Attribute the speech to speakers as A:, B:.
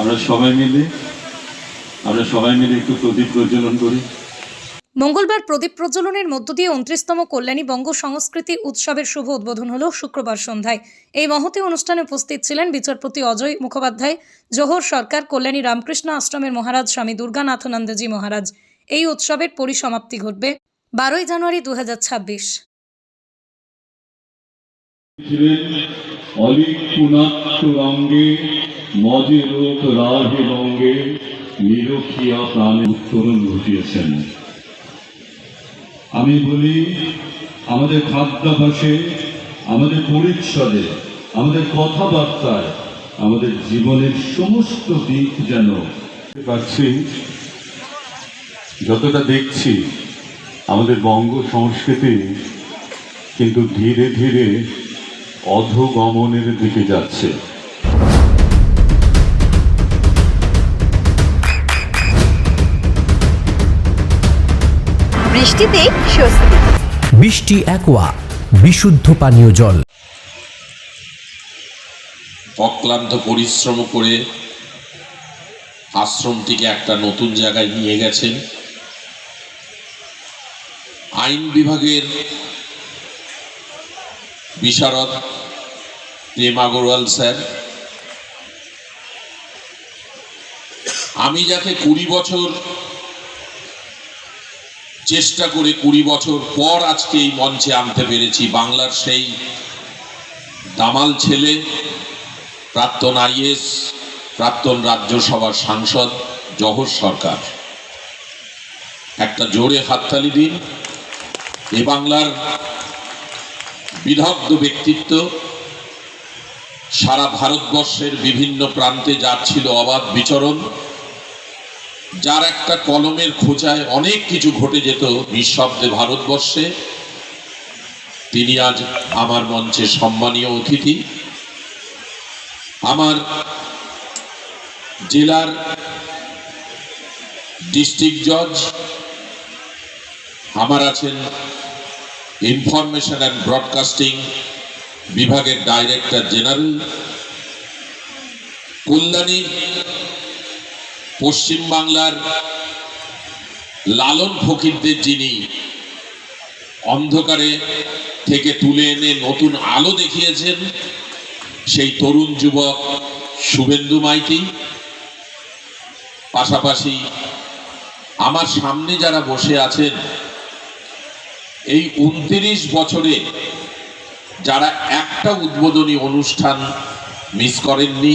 A: আমরা সবাই মিলে আমরা সবাই মিলে একটু প্রদীপ প্রজ্বলন করি।
B: মঙ্গলবার প্রদীপ প্রজ্বলনের মধ্য দিয়ে উনত্রিশতম কল্যাণী বঙ্গ সংস্কৃতি উৎসবের শুভ উদ্বোধন হল শুক্রবার সন্ধ্যায়। এই মহতি অনুষ্ঠানে উপস্থিত ছিলেন বিচারপতি অজয় মুখোপাধ্যায় জোহর সরকার কল্যাণী রামকৃষ্ণ আশ্রমের মহারাজ স্বামী দুর্গানাথনন্দজি মহারাজ। এই উৎসবের পরিসমাপ্তি ঘটবে বারোই জানুয়ারি দু
A: ছিলেন অলিক পুনাত্ম রঙ্গে মজে লোক রাধে বঙ্গে নিরক্ষিয়া উত্তরণ ঘটিয়েছেন। আমি বলি, আমাদের খাদ্যাভাসে আমাদের পরিচ্ছদে, আমাদের কথাবার্তায়, আমাদের জীবনের সমস্ত দিক যেন পাচ্ছি, যতটা দেখছি, আমাদের বঙ্গ সংস্কৃতি কিন্তু ধীরে ধীরে অধগমনের দিকে যাচ্ছে।
C: বৃষ্টিতে স্বস্তি।
D: বৃষ্টি অ্যাকোয়া বিশুদ্ধ পানীয় জল।
E: অক্লান্ত পরিশ্রম করে আশ্রমটিকে একটা নতুন জায়গায় নিয়ে গেছেন। আইন বিভাগের বিশারদ প্রেম আগরওয়াল স্যার আমি যাকে কুড়ি বছর চেষ্টা করে কুড়ি বছর পর আজকে এই মঞ্চে আনতে পেরেছি। বাংলার সেই দামাল ছেলে, প্রাক্তন আইএস, প্রাক্তন রাজ্যসভার সাংসদ জহর সরকার। একটা জোরে হাততালি দিন। এ বাংলার বিদগ্ধ ব্যক্তিত্ব, সারা ভারতবর্ষের বিভিন্ন প্রান্তে যার ছিল অবাধ বিচরণ। যার একটা কলমের খোঁজায় অনেক কিছু ঘটে যেত নিঃশব্দে ভারতবর্ষে। তিনি আজ আমার মঞ্চে সম্মানীয় অতিথি। আমার জেলার ডিস্ট্রিক্ট জজ, আমার আছেন ইনফরমেশন অ্যান্ড ব্রডকাস্টিং বিভাগের ডাইরেক্টর জেনারেল। কল্যাণী পশ্চিমবাংলার লালন ফকিরদের যিনি অন্ধকারে থেকে তুলে এনে নতুন আলো দেখিয়েছেন, সেই তরুণ যুবক শুভেন্দু মাইতি। পাশাপাশি আমার সামনে যারা বসে আছেন, এই উনত্রিশ বছরে যারা একটা উদ্বোধনী অনুষ্ঠান মিস করেননি